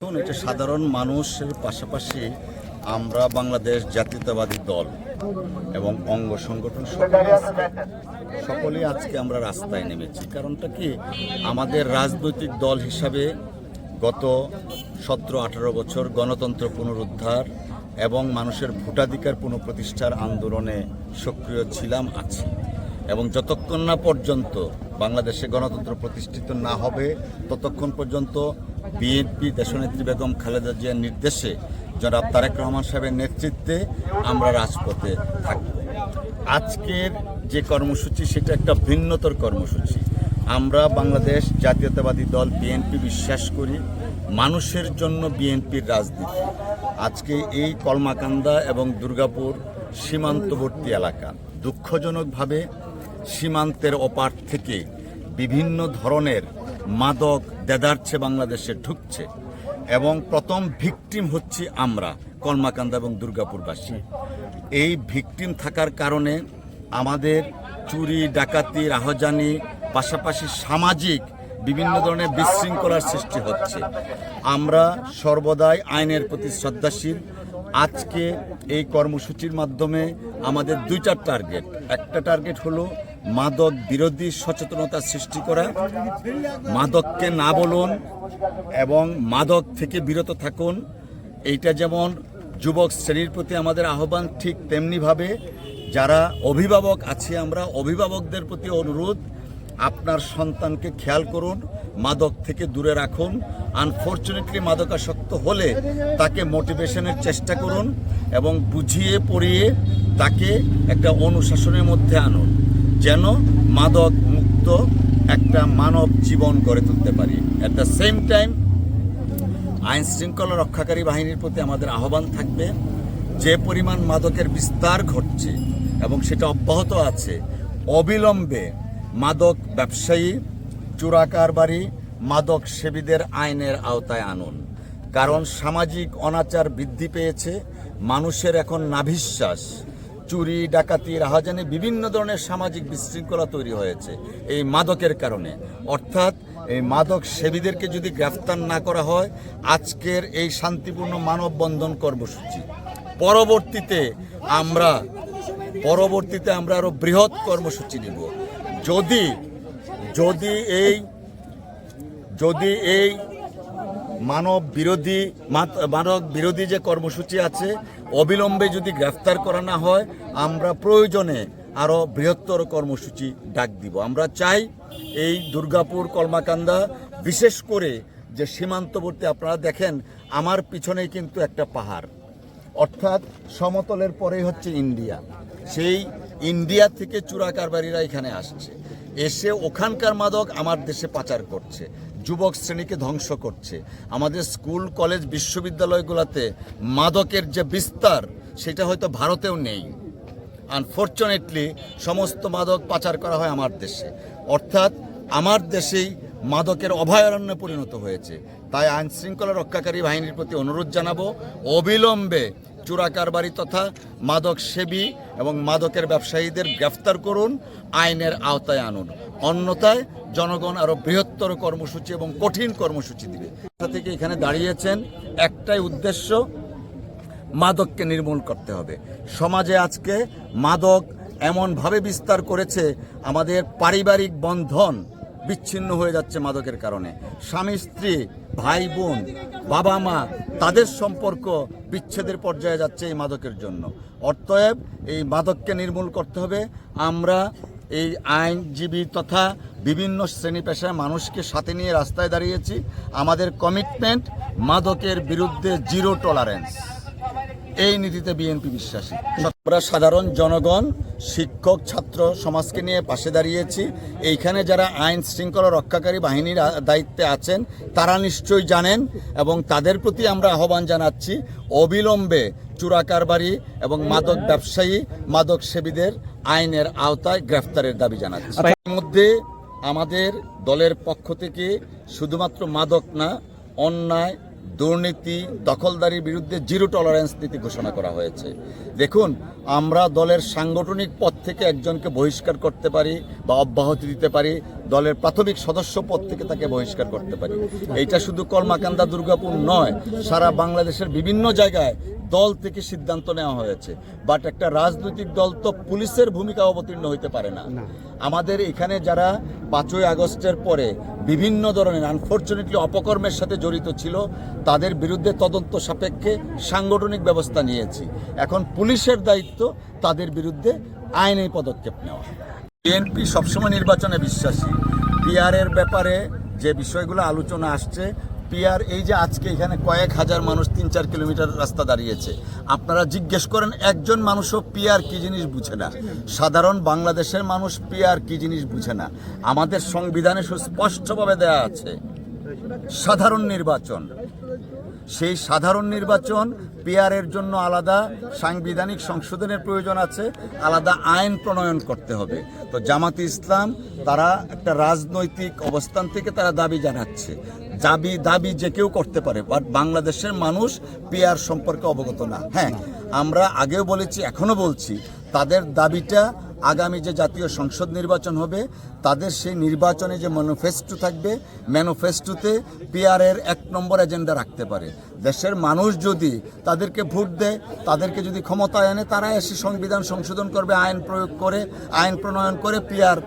দেখুন, এটা সাধারণ মানুষের পাশাপাশি আমরা বাংলাদেশ জাতীয়তাবাদী দল এবং অঙ্গ সংগঠন সকলে সকলেই আজকে আমরা রাস্তায় নেমেছি। কারণটা কি? আমাদের রাজনৈতিক দল হিসাবে গত সতেরো আঠারো বছর গণতন্ত্র পুনরুদ্ধার এবং মানুষের ভোটাধিকার পুনঃপ্রতিষ্ঠার আন্দোলনে সক্রিয় ছিলাম আছি। এবং যতক্ষণ না পর্যন্ত বাংলাদেশে গণতন্ত্র প্রতিষ্ঠিত না হবে, ততক্ষণ পর্যন্ত বিএনপি দেশনেত্রী বেগম খালেদা জিয়ার নির্দেশে জনাব তারেক রহমান সাহেবের নেতৃত্বে আমরা রাজপথে থাকব। আজকের যে কর্মসূচি, সেটা একটা ভিন্নতর কর্মসূচি। আমরা বাংলাদেশ জাতীয়তাবাদী দল বিএনপি বিশ্বাস করি, মানুষের জন্য বিএনপির রাজনীতি। আজকে এই কলমাকান্দা এবং দুর্গাপুর সীমান্তবর্তী এলাকা দুঃখজনকভাবে সীমান্তের ওপার থেকে বিভিন্ন ধরনের মাদক দেদারছে বাংলাদেশে ঢুকছে। এবং প্রথম ভিকটিম হচ্ছি আমরা, কলমাকান্দা এবং দুর্গাপুরবাসী। এই ভিকটিম থাকার কারণে আমাদের চুরি, ডাকাতি, রাহজানি, পাশাপাশি সামাজিক বিভিন্ন ধরনের বিশৃঙ্খলার সৃষ্টি হচ্ছে। আমরা সর্বদাই আইনের প্রতি শ্রদ্ধাশীল। আজকে এই কর্মসূচির মাধ্যমে আমাদের দুইটা টার্গেট। একটা টার্গেট হলো মাদক বিরোধী সচেতনতা সৃষ্টি করা, মাদককে না বলুন এবং মাদক থেকে বিরত থাকুন। এইটা যেমন যুবক শ্রেণির প্রতি আমাদের আহ্বান, ঠিক তেমনিভাবে যারা অভিভাবক আছি আমরা, অভিভাবকদের প্রতি অনুরোধ, আপনার সন্তানকে খেয়াল করুন, মাদক থেকে দূরে রাখুন। আনফর্চুনেটলি মাদকাসক্ত হলে তাকে মোটিভেশনের চেষ্টা করুন এবং বুঝিয়ে পড়িয়ে তাকে একটা অনুশাসনের মধ্যে আনুন। যেন মাদক মুক্ত একটা মানব জীবন গড়ে তুলতে পারি। অ্যাট দ্য সেম টাইম আইন শৃঙ্খলা রক্ষাকারী বাহিনীর প্রতি আমাদের আহ্বান থাকবে, যে পরিমাণ মাদকের বিস্তার ঘটছে এবং সেটা অব্যাহত আছে, অবিলম্বে মাদক ব্যবসায়ী চোরাকারবারি মাদক সেবীদের আইনের আওতায় আনুন। কারণ সামাজিক অনাচার বৃদ্ধি পেয়েছে, মানুষের এখন নাভিশ্বাস। চুরি, ডাকাতি, রাহাজানি বিভিন্ন ধরনের সামাজিক বিশৃঙ্খলা তৈরি হয়েছে এই মাদকের কারণে। অর্থাৎ এই মাদক সেবীদেরকে যদি গ্রেফতার না করা হয়, আজকের এই শান্তিপূর্ণ মানববন্ধন কর্মসূচি। পরবর্তীতে আমরা পরবর্তীতে আমরা আরও বৃহৎ কর্মসূচি নিব। যদি যদি এই যদি এই মানব বিরোধী মানব বিরোধী যে কর্মসূচি আছে, অবিলম্বে যদি গ্রেফতার করা না হয়, আমরা প্রয়োজনে আরও বৃহত্তর কর্মসূচি ডাক দিব। আমরা চাই এই দুর্গাপুর কলমাকান্দা, বিশেষ করে যে সীমান্তবর্তী, আপনারা দেখেন, আমার পিছনেই কিন্তু একটা পাহাড়। অর্থাৎ সমতলের পরেই হচ্ছে ইন্ডিয়া। সেই ইন্ডিয়া থেকে চোরা কারবারিরা এখানে আসছে। এসে ওখানকার মাদক আমার দেশে পাচার করছে। যুবক শ্রেণীকে ধ্বংস করছে। আমাদের স্কুল, কলেজ, বিশ্ববিদ্যালয়গুলোতে মাদকের যে বিস্তার, সেটা হয়তো ভারতেও নেই। আনফর্চুনেটলি সমস্ত মাদক পাচার করা হয় আমার দেশে। অর্থাৎ আমার দেশেই মাদকের অভয়ারণ্যে পরিণত হয়েছে। তাই আইন শৃঙ্খলা রক্ষাকারী বাহিনীর প্রতি অনুরোধ জানাব, অবিলম্বে চোরাকারবারি তথা মাদক সেবী এবং মাদকের ব্যবসায়ীদের গ্রেফতার করুন, আইনের আওতায় আনুন। অন্যথায় জনগণ আরও বৃহত্তর কর্মসূচি এবং কঠিন কর্মসূচি দিবে। থেকে এখানে দাঁড়িয়েছেন? একটাই উদ্দেশ্য, মাদককে নির্মূল করতে হবে। সমাজে আজকে মাদক এমনভাবে বিস্তার করেছে, আমাদের পারিবারিক বন্ধন বিচ্ছিন্ন হয়ে যাচ্ছে মাদকের কারণে। স্বামী, স্ত্রী, ভাই, বোন, বাবা, মা, তাদের সম্পর্ক বিচ্ছেদের পর্যায়ে যাচ্ছে এই মাদকের জন্য। অতএব এই মাদককে নির্মূল করতে হবে। আমরা এই আইনজীবী তথা বিভিন্ন শ্রেণি পেশার মানুষকে সাথে নিয়ে রাস্তায় দাঁড়িয়েছি। আমাদের কমিটমেন্ট মাদকের বিরুদ্ধে জিরো টলারেন্স এই নীতিতে বিএনপি বিশ্বাসী। আমরা সাধারণ জনগণ, শিক্ষক, ছাত্র সমাজকে নিয়ে পাশে দাঁড়িয়েছি। এইখানে যারা আইন শৃঙ্খলা রক্ষাকারী বাহিনীর দায়িত্বে আছেন, তারা নিশ্চয়ই জানেন এবং তাদের প্রতি আমরা আহ্বান জানাচ্ছি। অবিলম্বে চোরাকারবারি এবং মাদক ব্যবসায়ী, মাদক সেবীদের আইনের আওতায় গ্রেফতারের দাবি জানাচ্ছি। এর মধ্যে আমাদের দলের পক্ষ থেকে শুধুমাত্র মাদক না অন্যায় দুর্নীতি দখলদারির বিরুদ্ধে জিরো টলারেন্স নীতি ঘোষণা করা হয়েছে। দেখুন আমরা দলের সাংগঠনিক পদ থেকে একজনকে বহিষ্কার করতে পারি বা অব্যাহতি দিতে পারি দলের প্রাথমিক সদস্য পদ থেকে তাকে বহিষ্কার করতে পারি। এইটা শুধু কলমাকান্দা দুর্গাপুর নয় সারা বাংলাদেশের বিভিন্ন জায়গায় দল থেকে সিদ্ধান্ত নেওয়া হয়েছে। বাট একটা রাজনৈতিক দল তো পুলিশের ভূমিকা অবতীর্ণ হইতে পারে না। আমাদের এখানে যারা পাঁচই আগস্টের পরে বিভিন্ন ধরনের আনফর্চুনেটলি অপকর্মের সাথে জড়িত ছিল তাদের বিরুদ্ধে তদন্ত সাপেক্ষে সাংগঠনিক ব্যবস্থা নিয়েছি। এখন পুলিশের দায়িত্ব তাদের বিরুদ্ধে আইনি পদক্ষেপ নেওয়া। বিএনপি সবসময় নির্বাচনে বিশ্বাসী। পিআরের ব্যাপারে যে বিষয়গুলো আলোচনা আসছে পিআর, এই যে আজকে এখানে কয়েক হাজার মানুষ তিন চার কিলোমিটার রাস্তা দাঁড়িয়েছে, আপনারা জিজ্ঞেস করেন একজন মানুষও পিআর কি জিনিস বুঝে না। সাধারণ বাংলাদেশের মানুষ পিআর কি জিনিস বুঝে না। আমাদের সংবিধানে সুস্পষ্টভাবে দেয়া আছে, সাধারণ নির্বাচন। সেই সাধারণ নির্বাচন পিয়ারের জন্য আলাদা সাংবিধানিক সংশোধনের প্রয়োজন আছে, আলাদা আইন প্রণয়ন করতে হবে। তো জামাতি ইসলাম, তারা একটা রাজনৈতিক অবস্থান থেকে তারা দাবি জানাচ্ছে। দাবি দাবি যে কেউ করতে পারে বাট বাংলাদেশের মানুষ পিয়ার সম্পর্কে অবগত না। হ্যাঁ আমরা আগেও বলেছি, এখনও বলছি, তাদের দাবিটা আগামী যে জাতীয় সংসদ নির্বাচন হবে, তাদের সেই নির্বাচনে যে ম্যানিফেস্টো থাকবে ম্যানিফেস্টোতে পিআরের এক নম্বর এজেন্ডা রাখতে পারে। দেশের মানুষ যদি তাদেরকে ভোট দেয়, তাদেরকে যদি ক্ষমতায় আনে, তারা এসে সংবিধান সংশোধন করবে, আইন প্রয়োগ করে, আইন প্রণয়ন করে পিআর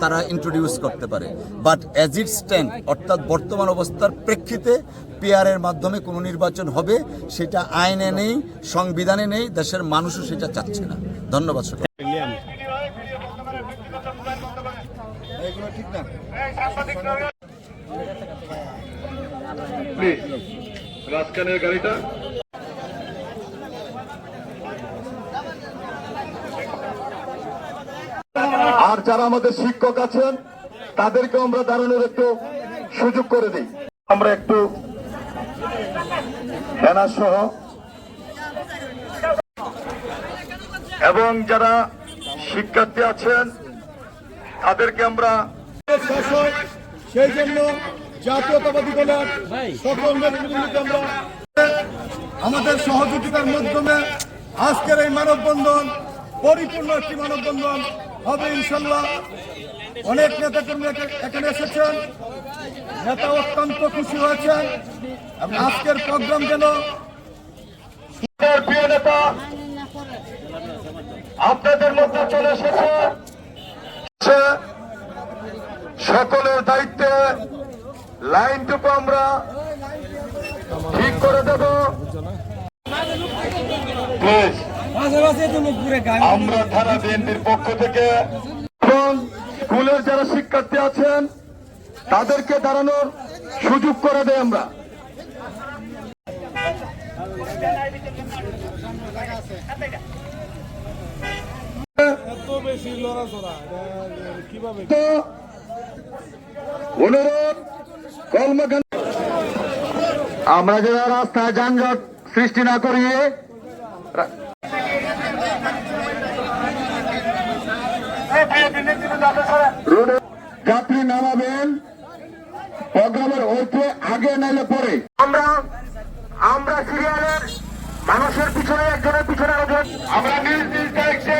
তারা ইন্ট্রোডিউস করতে পারে। বাট অ্যাজ ইট স্ট্যান্ড অর্থাৎ বর্তমান অবস্থার প্রেক্ষিতে পিআরের মাধ্যমে কোনো নির্বাচন হবে, সেটা আইনে নেই, সংবিধানে নেই, দেশের মানুষও সেটা চাচ্ছে না। ধন্যবাদ সকল প্লিজ রাজখানের গাড়িটা। আর যারা আমাদের শিক্ষক আছেন, তাদেরকে আমরা দাঁড়ানোর একটু সুযোগ করে দিই। আমরা একটু সহ। এবং যারা শিক্ষার্থী আছেন, তাদেরকে আমরা সেই জন্য জাতীয়তাবাদী দলের সকল আমরা আমাদের সহযোগিতার মাধ্যমে আজকের এই মানববন্ধন, পরিপূর্ণ একটি মানববন্ধন হবে ইনশাল্লাহ অনেক নেতা কর্মী এখানে এসেছেন। নেতা অত্যন্ত খুশি হয়েছেন। আজকের প্রোগ্রাম যেন আপনাদের মধ্যে চলে এসেছে সকলের দায়িত্বে লাইনটুকু আমরা ঠিক করে দেব Please, আমরা বিএনপির পক্ষ থেকে স্কুলের যারা শিক্ষার্থী আছেন, তাদেরকে দাঁড়ানোর সুযোগ করে দেয় আমরা। আমরা যারা রাস্তায় যানজট সৃষ্টি না করিয়ে রোডে যাত্রী নামাবেন। প্রোগ্রামের হইতে আগে নাইলে পরে। আমরা আমরা সিরিয়ালের মানুষের পিছনে একজনের পিছনে আরেকজন। আমরা নিজ নিজ দায়িত্বে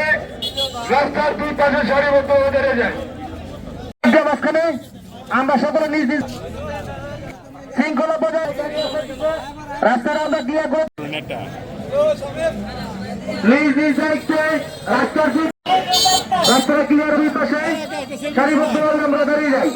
রাস্তার দুই পাশে সারিবদ্ধ হয়ে দাঁড়িয়ে যাই। মাঝখানে আমরা সকলে নিজ নিজ শৃঙ্খলা বজায় রাস্তার আমরা দিয়ে নিজ নিজ রাস্তার দুই রাস্তার ক্লিয়ার দুই পাশে। সারিবদ্ধভাবে আমরা দাঁড়িয়ে যাই।